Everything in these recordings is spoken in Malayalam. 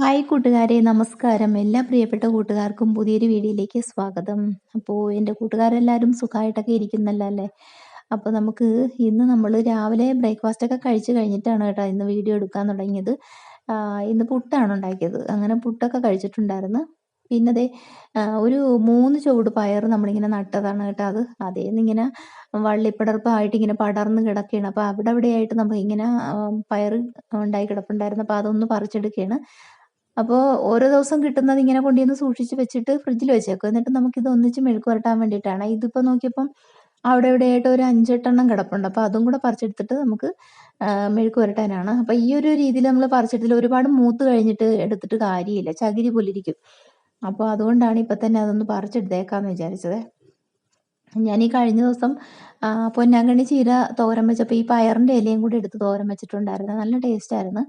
ഹായ് കൂട്ടുകാരെ നമസ്കാരം. എല്ലാ പ്രിയപ്പെട്ട കൂട്ടുകാർക്കും പുതിയൊരു വീഡിയോയിലേക്ക് സ്വാഗതം. അപ്പോൾ എന്റെ കൂട്ടുകാരെല്ലാവരും സുഖമായിട്ടൊക്കെ ഇരിക്കുന്നല്ലോ അല്ലേ? അപ്പോൾ നമുക്ക് ഇന്ന് നമ്മൾ രാവിലെ ബ്രേക്ക്ഫാസ്റ്റൊക്കെ കഴിച്ച് കഴിഞ്ഞിട്ടാണ് കേട്ടോ ഇന്ന് വീഡിയോ എടുക്കാൻ തുടങ്ങിയത്. ഇന്ന് പുട്ടാണ് ഉണ്ടാക്കിയത്. അങ്ങനെ പുട്ടൊക്കെ കഴിച്ചിട്ടുണ്ടായിരുന്നു. പിന്നെ അതെ ഒരു മൂന്ന് ചുവട് പയർ നമ്മളിങ്ങനെ നട്ടതാണ് കേട്ടോ അത്. അതേ ഇങ്ങനെ വള്ളിപ്പടർപ്പായിട്ട് ഇങ്ങനെ പടർന്ന് കിടക്കുകയാണ്. അപ്പോൾ അവിടെ അവിടെയായിട്ട് നമുക്ക് ഇങ്ങനെ പയർ ഉണ്ടായി കിടപ്പുണ്ടായിരുന്നു. അപ്പോൾ അതൊന്ന് പറിച്ചെടുക്കുകയാണ്. അപ്പോൾ ഓരോ ദിവസം കിട്ടുന്നത് ഇങ്ങനെ കൊണ്ടുവന്ന് സൂക്ഷിച്ച് വെച്ചിട്ട് ഫ്രിഡ്ജിൽ വെച്ചേക്കും. എന്നിട്ട് നമുക്കിത് ഒന്നിച്ച് മെഴുക്ക് പുരട്ടാൻ വേണ്ടിയിട്ടാണ്. ഇതിപ്പോൾ നോക്കിയപ്പം അവിടെ ഇവിടെയായിട്ട് ഒരു അഞ്ചെട്ടെണ്ണം കിടപ്പുണ്ട്. അപ്പോൾ അതും കൂടെ പറിച്ചെടുത്തിട്ട് നമുക്ക് മെഴുക്ക് പുരട്ടാനാണ്. അപ്പോൾ ഈ ഒരു രീതിയിൽ നമ്മൾ പറിച്ചെടുത്തിൽ ഒരുപാട് മൂത്ത് കഴിഞ്ഞിട്ട് എടുത്തിട്ട് കാര്യമില്ല. ചകിരി പോലിരിക്കും അപ്പോൾ അതുകൊണ്ടാണ് ഇപ്പം തന്നെ അതൊന്ന് പറിച്ചെടുത്തേക്കാന്ന് വിചാരിച്ചത്. ഞാൻ ഈ കഴിഞ്ഞ ദിവസം പൊന്നാങ്കണ്ണി ചീര തോരൻ വെച്ചപ്പോൾ ഈ പയറിന്റെ ഇലയും കൂടി എടുത്ത് തോരൻ വെച്ചിട്ടുണ്ടായിരുന്നു. നല്ല ടേസ്റ്റ് ആയിരുന്നു.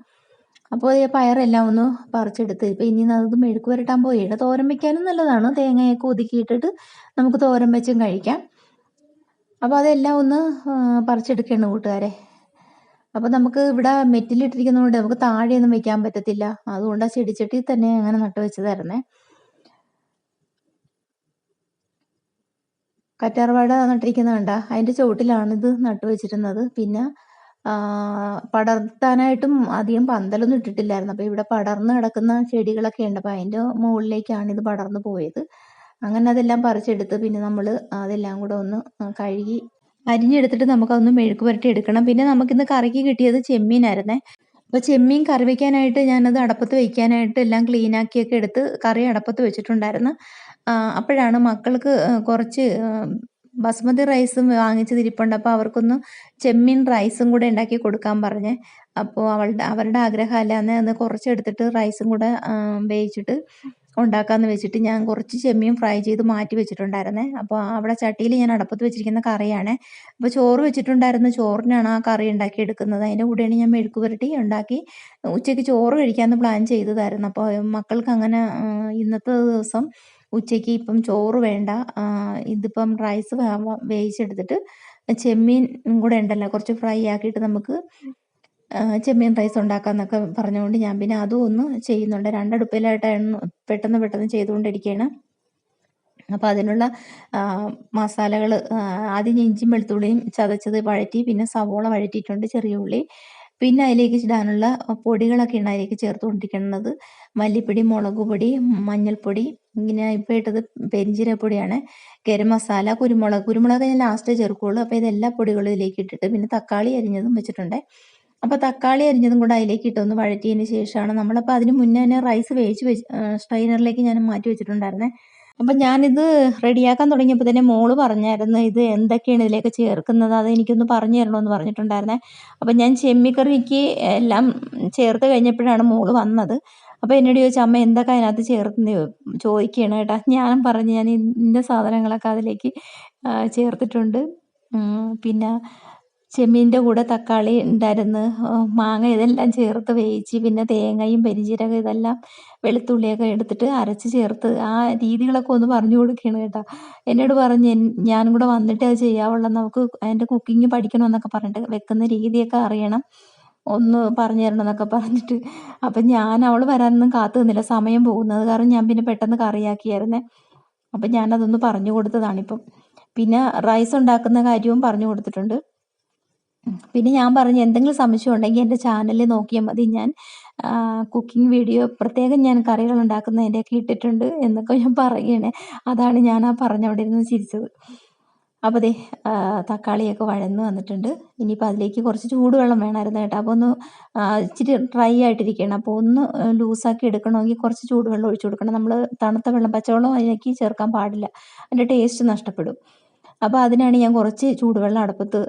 അപ്പോൾ ഈ പയറെല്ലാം ഒന്ന് പറിച്ചെടുത്ത്. ഇപ്പം ഇനി അത് മെഴുക്ക് പോയി. പോയിട്ട് തോരൻ വയ്ക്കാനും നല്ലതാണ്. തേങ്ങയൊക്കെ ഒതുക്കിയിട്ടിട്ട് നമുക്ക് തോരൻ വെച്ചും കഴിക്കാം. അപ്പോൾ അതെല്ലാം ഒന്ന് പറിച്ചെടുക്കണം കൂട്ടുകാരെ. അപ്പോൾ നമുക്ക് ഇവിടെ മെറ്റിലിട്ടിരിക്കുന്നതുകൊണ്ട് നമുക്ക് താഴെയൊന്നും വെക്കാൻ പറ്റത്തില്ല. അതുകൊണ്ട് ആ ചെടിച്ചട്ടി തന്നെ അങ്ങനെ നട്ടു തരണേ കറ്റാർവാഴ നട്ടിരിക്കുന്നത് കണ്ട? അതിന്റെ ചുവട്ടിലാണ് ഇത് നട്ടു വെച്ചിരുന്നത്. പിന്നെ പടർത്താനായിട്ടും അധികം പന്തലൊന്നും ഇട്ടിട്ടില്ലായിരുന്നു. അപ്പോൾ ഇവിടെ പടർന്ന് കിടക്കുന്ന ചെടികളൊക്കെ ഉണ്ട്. അപ്പോൾ അതിന്റെ മുകളിലേക്കാണ് ഇത് പടർന്ന് പോയത്. അങ്ങനെ അതെല്ലാം പറിച്ചെടുത്ത് പിന്നെ നമ്മൾ അതെല്ലാം കൂടെ ഒന്ന് കഴുകി അരിഞ്ഞെടുത്തിട്ട് നമുക്കതൊന്ന് മെഴുക്ക് പുരട്ടി എടുക്കണം. പിന്നെ നമുക്കിന്ന് കറിക്ക് കിട്ടിയത് ചെമ്മീനായിരുന്നേ. അപ്പോൾ ചെമ്മീൻ കറി വയ്ക്കാനായിട്ട് ഞാനത് അടപ്പത്ത് വയ്ക്കാനായിട്ട് എല്ലാം ക്ലീൻ ആക്കിയൊക്കെ എടുത്ത് കറി അടപ്പത്ത് വെച്ചിട്ടുണ്ടായിരുന്നു. അപ്പോഴാണ് മക്കൾക്ക് കുറച്ച് ബസ്മതി റൈസും വാങ്ങിച്ചതിരിപ്പുണ്ട് അപ്പോൾ അവർക്കൊന്ന് ചെമ്മീൻ റൈസും കൂടെ ഉണ്ടാക്കി കൊടുക്കാൻ പറഞ്ഞേ. അപ്പോൾ അവളുടെ അവരുടെ ആഗ്രഹമല്ല. അന്ന് അത് കുറച്ചെടുത്തിട്ട് റൈസും കൂടെ വേവിച്ചിട്ട് ഉണ്ടാക്കാമെന്ന് വെച്ചിട്ട് ഞാൻ കുറച്ച് ചെമ്മീൻ ഫ്രൈ ചെയ്ത് മാറ്റി വെച്ചിട്ടുണ്ടായിരുന്നേ. അപ്പോൾ അവിടെ ചട്ടിയിൽ ഞാൻ അടപ്പത്ത് വെച്ചിരിക്കുന്ന കറിയാണ്. അപ്പോൾ ചോറ് വെച്ചിട്ടുണ്ടായിരുന്ന. ചോറിനാണ് ആ കറി ഉണ്ടാക്കി എടുക്കുന്നത്. അതിന്റെ കൂടെയാണ് ഞാൻ മെഴുക്ക് പുരട്ടി ഉണ്ടാക്കി ഉച്ചയ്ക്ക് ചോറ് കഴിക്കാമെന്ന് പ്ലാൻ ചെയ്തതായിരുന്നു. അപ്പോൾ മക്കൾക്ക് അങ്ങനെ ഇന്നത്തെ ദിവസം ഉച്ചയ്ക്ക് ഇപ്പം ചോറ് വേണ്ട. ഇതിപ്പം റൈസ് വേവിച്ചെടുത്തിട്ട് ചെമ്മീൻ കൂടെ ഉണ്ടല്ലോ. കുറച്ച് ഫ്രൈ ആക്കിയിട്ട് നമുക്ക് ചെമ്മീൻ റൈസ് ഉണ്ടാക്കാമെന്നൊക്കെ പറഞ്ഞുകൊണ്ട് ഞാൻ പിന്നെ അതും ഒന്ന് ചെയ്യുന്നുണ്ട്. രണ്ടടുപ്പിലായിട്ടാണ് പെട്ടെന്ന് പെട്ടെന്ന് ചെയ്തുകൊണ്ടിരിക്കുകയാണ് അപ്പോൾ അതിനുള്ള മസാലകൾ ആദ്യം ഇഞ്ചിയും വെളുത്തുള്ളിയും ചതച്ചത് വഴറ്റി പിന്നെ സവോള വഴറ്റിയിട്ടുണ്ട് ചെറിയ ഉള്ളി. പിന്നെ അതിലേക്ക് ഇടാനുള്ള പൊടികളൊക്കെയാണ് അതിലേക്ക് ചേർത്തുകൊണ്ടിരിക്കുന്നത്. മല്ലിപ്പൊടി മുളക് പൊടി മഞ്ഞൾപ്പൊടി. ഇങ്ങനെ ഇപ്പോൾ ഇട്ടത് പെരിഞ്ചീരപ്പൊടിയാണ്. ഗരം മസാല കുരുമുളക്. കുരുമുളക് ഞാൻ ലാസ്റ്റ് ചേർക്കുള്ളൂ. അപ്പോൾ ഇതെല്ലാ പൊടികളും ഇതിലേക്ക് ഇട്ടിട്ട് പിന്നെ തക്കാളി അരിഞ്ഞതും വെച്ചിട്ടുണ്ട്. അപ്പോൾ തക്കാളി അരിഞ്ഞതും കൂടെ അതിലേക്ക് ഇട്ടൊന്ന് വഴറ്റിയതിന് ശേഷമാണ് നമ്മളപ്പോൾ അതിന് മുന്നേ തന്നെ റൈസ് വേവിച്ച് വെച്ച് സ്ട്രെയിനറിലേക്ക് ഞാൻ മാറ്റി വെച്ചിട്ടുണ്ടായിരുന്നേ. അപ്പം ഞാനിത് റെഡിയാക്കാൻ തുടങ്ങിയപ്പോൾ തന്നെ മോൾ പറഞ്ഞായിരുന്നു ഇത് എന്തൊക്കെയാണ് ഇതിലേക്ക് ചേർക്കുന്നത്? അത് എനിക്കൊന്ന് പറഞ്ഞു തരണമെന്ന് പറഞ്ഞിട്ടുണ്ടായിരുന്നേ. അപ്പം ഞാൻ ചെമ്മിക്കറിക്ക് എല്ലാം ചേർത്ത് കഴിഞ്ഞപ്പോഴാണ് മോൾ വന്നത്. അപ്പോൾ എന്നോട് ചോദിച്ചു അമ്മ എന്തൊക്കെ അതിനകത്ത് ചേർത്ത് ചോദിക്കുകയാണ് കേട്ടോ. ഞാൻ പറഞ്ഞു ഞാൻ ഇന്ന സാധനങ്ങളൊക്കെ അതിലേക്ക് ചേർത്തിട്ടുണ്ട്. പിന്നെ ചെമ്മീന്റെ കൂടെ തക്കാളി ഉണ്ടായിരുന്നു. മാങ്ങ ഇതെല്ലാം ചേർത്ത് വേവിച്ച് പിന്നെ തേങ്ങയും പെരിഞ്ചീരകം ഇതെല്ലാം വെളുത്തുള്ളിയൊക്കെ എടുത്തിട്ട് അരച്ച് ചേർത്ത് ആ രീതികളൊക്കെ ഒന്ന് പറഞ്ഞു കൊടുക്കുകയാണ് കേട്ടോ. എന്നോട് പറഞ്ഞ് ഞാനും കൂടെ വന്നിട്ട് അത് ചെയ്യാവുള്ളൂ. നമുക്ക് അതിന്റെ കുക്കിംഗ് പഠിക്കണമെന്നൊക്കെ പറഞ്ഞിട്ട് വെക്കുന്ന രീതിയൊക്കെ അറിയണം. ഒന്ന് പറഞ്ഞു തരണം എന്നൊക്കെ പറഞ്ഞിട്ട്. അപ്പം ഞാൻ അവൾ വരാനൊന്നും കാത്തു നിന്നില്ല. സമയം പോകുന്നത് കാരണം ഞാൻ പിന്നെ പെട്ടെന്ന് കറിയാക്കിയായിരുന്നേ. അപ്പം ഞാനതൊന്ന് പറഞ്ഞു കൊടുത്തതാണിപ്പം. പിന്നെ റൈസ് ഉണ്ടാക്കുന്ന കാര്യവും പറഞ്ഞു കൊടുത്തിട്ടുണ്ട്. പിന്നെ ഞാൻ പറഞ്ഞു എന്തെങ്കിലും സംശയം ഉണ്ടെങ്കിൽ എന്റെ ചാനലിൽ നോക്കിയാൽ മതി. ഞാൻ കുക്കിംഗ് വീഡിയോ പ്രത്യേകം ഞാൻ കറികൾ ഉണ്ടാക്കുന്നതിന്റെയൊക്കെ ഇട്ടിട്ടുണ്ട് എന്നൊക്കെ ഞാൻ പറയുകയാണ്. അതാണ് ഞാൻ ആ പറഞ്ഞവിടെ ഇരുന്ന് ചിരിച്ചത്. അപ്പോൾ ദേ തക്കാളിയൊക്കെ വഴന്ന് വന്നിട്ടുണ്ട്. ഇനിയിപ്പോൾ അതിലേക്ക് കുറച്ച് ചൂടുവെള്ളം വേണമായിരുന്നു കേട്ടോ. അപ്പോൾ ഒന്ന് ഇച്ചിരി ഡ്രൈ ആയിട്ടിരിക്കുകയാണ്. അപ്പോൾ ഒന്ന് ലൂസാക്കി എടുക്കണമെങ്കിൽ കുറച്ച് ചൂടുവെള്ളം ഒഴിച്ചു കൊടുക്കണം. നമ്മൾ തണുത്ത വെള്ളം പച്ചവെള്ളം അതിലേക്ക് ചേർക്കാൻ പാടില്ല. അതിന്റെ ടേസ്റ്റ് നഷ്ടപ്പെടും. അപ്പോൾ അതിനാണ് ഞാൻ കുറച്ച് ചൂടുവെള്ളം അടുപ്പത്ത്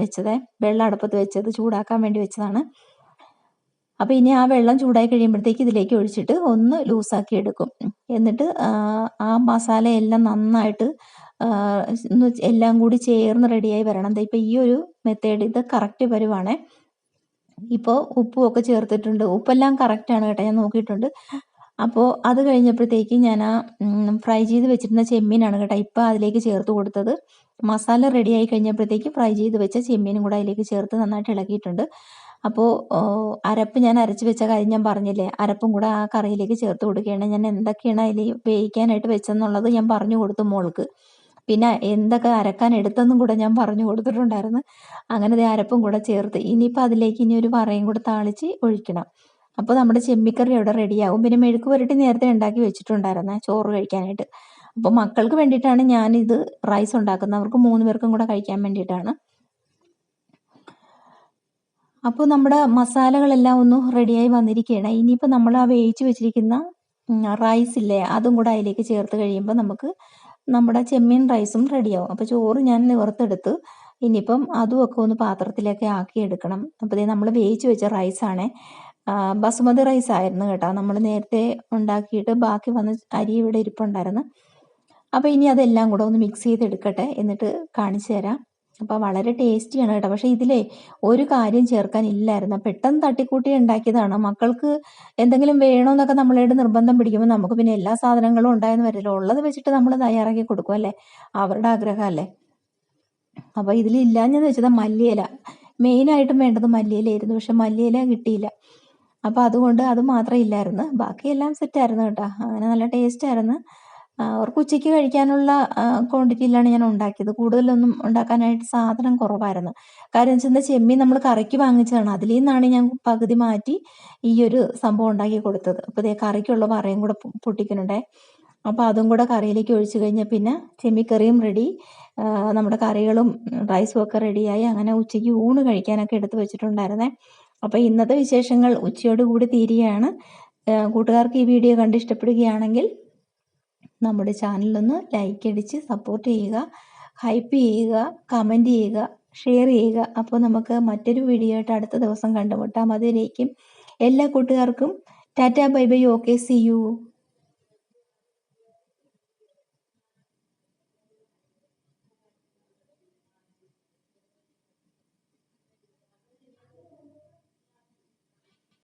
വെച്ചത്. വെള്ളം അടുപ്പത്ത് വെച്ചത് ചൂടാക്കാൻ വേണ്ടി വെച്ചതാണ്. അപ്പോൾ ഇനി ആ വെള്ളം ചൂടായി കഴിയുമ്പോഴത്തേക്ക് ഇതിലേക്ക് ഒഴിച്ചിട്ട് ഒന്ന് ലൂസാക്കി എടുക്കും. എന്നിട്ട് ആ മസാല എല്ലാം നന്നായിട്ട് എല്ലാം കൂടി ചേർന്ന് റെഡിയായി വരണം. ഇപ്പൊ ഈ ഒരു മെത്തേഡ് ഇത് കറക്റ്റ് വരുവാണേ. ഇപ്പോൾ ഉപ്പും ഒക്കെ ചേർത്തിട്ടുണ്ട്. ഉപ്പെല്ലാം ആണ് കേട്ടോ. ഞാൻ നോക്കിയിട്ടുണ്ട്. അപ്പോൾ അത് കഴിഞ്ഞപ്പോഴത്തേക്ക് ഞാൻ ആ ഫ്രൈ ചെയ്ത് വെച്ചിരുന്ന ചെമ്മീനാണ് കേട്ടോ ഇപ്പോൾ അതിലേക്ക് ചേർത്ത് കൊടുത്തത്. മസാല റെഡി ആയി കഴിഞ്ഞപ്പോഴത്തേക്ക് ഫ്രൈ ചെയ്ത് വെച്ച ചെമ്മീനും കൂടെ അതിലേക്ക് ചേർത്ത് നന്നായിട്ട് ഇളക്കിയിട്ടുണ്ട്. അപ്പോൾ അരപ്പ് ഞാൻ അരച്ച് വെച്ച കാര്യം ഞാൻ പറഞ്ഞില്ലേ അരപ്പും കൂടെ ആ കറിയിലേക്ക് ചേർത്ത് കൊടുക്കുകയാണ്. ഞാൻ എന്തൊക്കെയാണ് അതിൽ വേവിക്കാനായിട്ട് വെച്ചെന്നുള്ളത് ഞാൻ പറഞ്ഞു കൊടുത്തു മോൾക്ക്. പിന്നെ എന്തൊക്കെ അരക്കാൻ എടുത്തെന്നും കൂടെ ഞാൻ പറഞ്ഞു കൊടുത്തിട്ടുണ്ടായിരുന്നു. അങ്ങനെ അരപ്പും കൂടെ ചേർത്ത് ഇനിയിപ്പോൾ അതിലേക്ക് ഇനി ഒരു വറയും കൂടെ താളിച്ച് ഒഴിക്കണം. അപ്പോൾ നമ്മുടെ ചെമ്മിക്കറി അവിടെ റെഡിയാകും പിന്നെ മെഴുക്ക് പുരട്ടി നേരത്തെ ഉണ്ടാക്കി വെച്ചിട്ടുണ്ടായിരുന്നേ ചോറ് കഴിക്കാനായിട്ട്. അപ്പോൾ മക്കൾക്ക് വേണ്ടിയിട്ടാണ് ഞാനിത് റൈസ് ഉണ്ടാക്കുന്നത്. അവർക്ക് മൂന്ന് പേർക്കും കൂടെ കഴിക്കാൻ വേണ്ടിയിട്ടാണ്. അപ്പോൾ നമ്മുടെ മസാലകളെല്ലാം ഒന്ന് റെഡിയായി വന്നിരിക്കുകയാണ്. ഇനിയിപ്പോൾ നമ്മൾ ആ വേവിച്ച് വെച്ചിരിക്കുന്ന റൈസ് ഇല്ലേ അതും കൂടെ അതിലേക്ക് ചേർത്ത് കഴിയുമ്പോൾ നമുക്ക് നമ്മുടെ ചെമ്മീൻ റൈസും റെഡിയാവും. അപ്പോൾ ചോറ് ഞാൻ നിവർത്തെടുത്ത് ഇനിയിപ്പം അതും ഒക്കെ ഒന്ന് പാത്രത്തിലൊക്കെ ആക്കി എടുക്കണം അപ്പോൾ നമ്മൾ വേവിച്ച് വെച്ച റൈസാണ് ബസുമതി റൈസ് ആയിരുന്നു കേട്ടോ. നമ്മൾ നേരത്തെ ഉണ്ടാക്കിയിട്ട് ബാക്കി വന്ന അരി ഇവിടെ ഇരിപ്പുണ്ടായിരുന്നു. അപ്പോൾ ഇനി അതെല്ലാം കൂടെ ഒന്ന് മിക്സ് ചെയ്തെടുക്കട്ടെ എന്നിട്ട് കാണിച്ചു തരാം. അപ്പോൾ വളരെ ടേസ്റ്റിയാണ് കേട്ടോ. പക്ഷേ ഇതിലേ ഒരു കാര്യം ചേർക്കാൻ ഇല്ലായിരുന്നു. പെട്ടെന്ന് തട്ടിക്കൂട്ടി ഉണ്ടാക്കിയതാണ്. മക്കൾക്ക് എന്തെങ്കിലും വേണമെന്നൊക്കെ നമ്മളോട് നിർബന്ധം പിടിക്കുമ്പോൾ നമുക്ക് പിന്നെ എല്ലാ സാധനങ്ങളും ഉണ്ടായെന്ന് വരില്ല. ഉള്ളത് വെച്ചിട്ട് നമ്മൾ തയ്യാറാക്കി കൊടുക്കും അല്ലേ? അവരുടെ ആഗ്രഹമല്ലേ അപ്പോൾ ഇതിലില്ലാഞ്ഞെന്ന് വെച്ചത് മല്ലിയില. മെയിനായിട്ടും വേണ്ടത് മല്ലിയിലായിരുന്നു പക്ഷെ മല്ലിയില കിട്ടിയില്ല. അപ്പോൾ അതുകൊണ്ട് അത് മാത്രം ഇല്ലായിരുന്നു. ബാക്കിയെല്ലാം സെറ്റായിരുന്നു കേട്ടോ. അങ്ങനെ നല്ല ടേസ്റ്റ് ആയിരുന്നു. അവർക്ക് ഉച്ചയ്ക്ക് കഴിക്കാനുള്ള ക്വാണ്ടിറ്റിയിലാണ് ഞാൻ ഉണ്ടാക്കിയത്. കൂടുതലൊന്നും ഉണ്ടാക്കാനായിട്ട് സാധനം കുറവായിരുന്നു. കാര്യം വെച്ചാൽ ചെമ്മീൻ നമ്മൾ കറിക്ക് വാങ്ങിച്ചതാണ്. അതിൽ നിന്നാണ് ഞാൻ പകുതി മാറ്റി ഈ ഒരു സംഭവം ഉണ്ടാക്കി കൊടുത്തത്. അപ്പോൾ ഇതേ കറിക്കുള്ള പറയും കൂടെ പൊട്ടിക്കുന്നുണ്ടേ. അപ്പോൾ അതും കൂടെ കറിയിലേക്ക് ഒഴിച്ചു കഴിഞ്ഞാൽ പിന്നെ ചെമ്മിക്കറിയും റെഡി നമ്മുടെ കറികളും റൈസും ഒക്കെ റെഡിയായി അങ്ങനെ ഉച്ചയ്ക്ക് ഊണ് കഴിക്കാനൊക്കെ എടുത്തു വെച്ചിട്ടുണ്ടായിരുന്നേ. അപ്പോൾ ഇന്നത്തെ വിശേഷങ്ങൾ ഉച്ചയോട് കൂടി തീരുകയാണ് കൂട്ടുകാർക്ക് ഈ വീഡിയോ കണ്ട് ഇഷ്ടപ്പെടുകയാണെങ്കിൽ നമ്മുടെ ചാനലൊന്ന് ലൈക്ക് അടിച്ച് സപ്പോർട്ട് ചെയ്യുക ഹൈപ്പ് ചെയ്യുക കമന്റ് ചെയ്യുക ഷെയർ ചെയ്യുക. അപ്പോൾ നമുക്ക് മറ്റൊരു വീഡിയോ ആയിട്ട് അടുത്ത ദിവസം കണ്ടുമുട്ടാം. അതിലേക്കും എല്ലാ കൂട്ടുകാർക്കും Tata bye bye okay see you.